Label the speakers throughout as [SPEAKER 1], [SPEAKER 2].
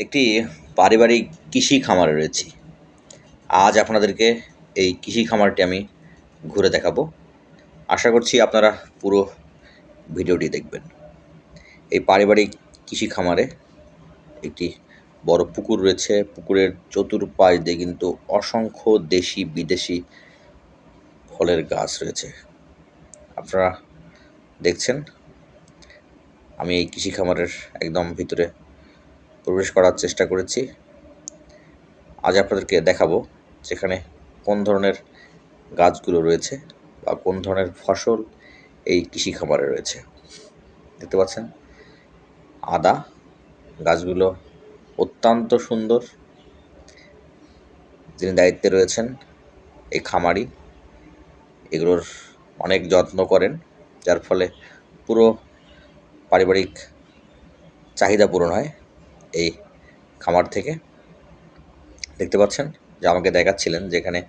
[SPEAKER 1] একটি পারিবারিক কৃষি খামারে রয়েছি। আজ আপনাদেরকে এই কৃষি খামারটি আমি ঘুরে দেখাবো। আশা করছি আপনারা পুরো ভিডিওটি দেখবেন। এই পারিবারিক কৃষি খামারে একটি বড় পুকুর রয়েছে। পুকুরের চতুর্পাশ দিয়ে কিন্তু অসংখ্য দেশি, বিদেশি ফলের গাছ রয়েছে। আপনারা দেখছেন, আমি এই কৃষি খামারের একদম ভিতরে প্রবেশ করার চেষ্টা করেছি। আজ আপনাদেরকে দেখাবো যেখানে কোন ধরনের গাছগুলো রয়েছে বা কোন ধরনের ফসল এই কৃষি খামারে রয়েছে। দেখতে পাচ্ছেন? আদা গাছগুলো অত্যন্ত সুন্দর। যিনি দায়িত্বে রয়েছেন এই খামারি, এগুলোর অনেক যত্ন করেন, যার ফলে পুরো পারিবারিক চাহিদা পূরণ হয়। এই খামার থেকে। দেখতে পাচ্ছেন যে আমাকে দেখাচ্ছিলেন যেখানে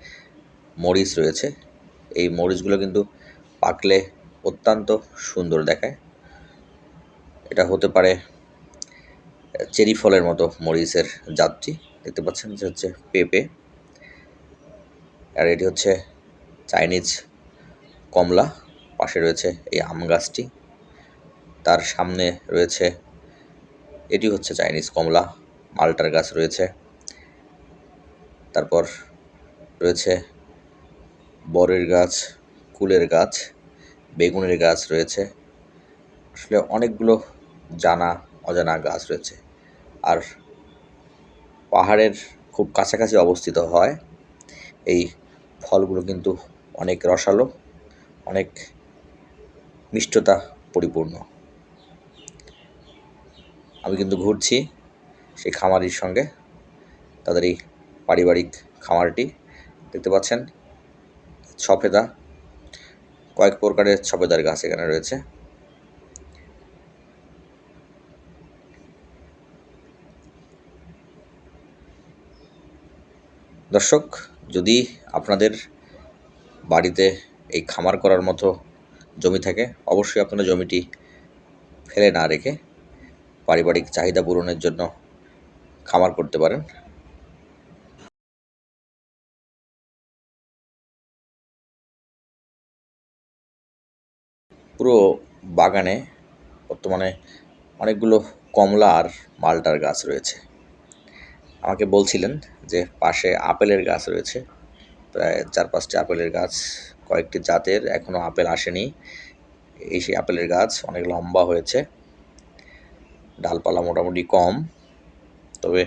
[SPEAKER 1] মরিচ রয়েছে। এই মরিচগুলো কিন্তু পাকলে অত্যন্ত সুন্দর দেখায়। এটা হতে পারে চেরি ফলের মতো মরিচের জাতটি। দেখতে পাচ্ছেন যে হচ্ছে পেঁপে। আর এটি হচ্ছে চাইনিজ কমলা। পাশে রয়েছে এই আম গাছটি। তার সামনে রয়েছে এটি হচ্ছে চাইনিজ কমলা, মালটার গাছ রয়েছে। তারপর রয়েছে বরের গাছ, কুলের গাছ, বেগুনের গাছ রয়েছে। আসলে অনেকগুলো জানা, অজানা গাছ রয়েছে। আর পাহাড়ের খুব কাছাকাছি অবস্থিত হয়। এই ফলগুলো কিন্তু অনেক রসালো, অনেক মিষ্টতা পরিপূর্ণ। আমি কিন্তু ঘুরছি সেই খামারির সঙ্গে, তাদের এই পারিবারিক খামারটি। দেখতে পাচ্ছেন সফেদা কয়েক প্রকারের সফেদার গাছ এখানে রয়েছে। দর্শক, যদি আপনাদের বাড়িতে এই খামার করার মতো জমি থাকে, অবশ্যই আপনারা জমিটি ফেলে না রেখে পারিবারিক চাহিদা পূরণের জন্য খামার করতে পারেন। পুরো বাগানে বর্তমানে অনেকগুলো কমলা আর মালটার গাছ রয়েছে। আমাকে বলছিলেন যে পাশে আপেলের গাছ রয়েছে। প্রায় চার পাঁচটি আপেলের গাছ, কয়েকটি জাতের এখনও আপেল আসেনি। এই সেই আপেলের গাছ অনেক লম্বা হয়েছে। ডালপালা মোটামুটি কম। তবে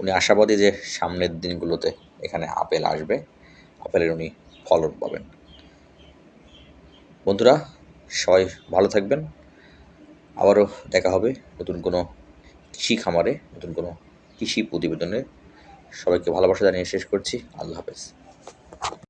[SPEAKER 1] উনি আশাবাদী যে সামনের দিনগুলোতে এখানে আপেল আসবে। আপেলের উনি ফলন পাবেন। বন্ধুরা, সবাই ভালো থাকবেন। আবারও দেখা হবে নতুন কোনো কৃষি খামারে নতুন কোনো কৃষি প্রতিবেদনে। সবাইকে ভালোবাসা জানিয়ে শেষ করছি। আল্লাহ হাফেজ।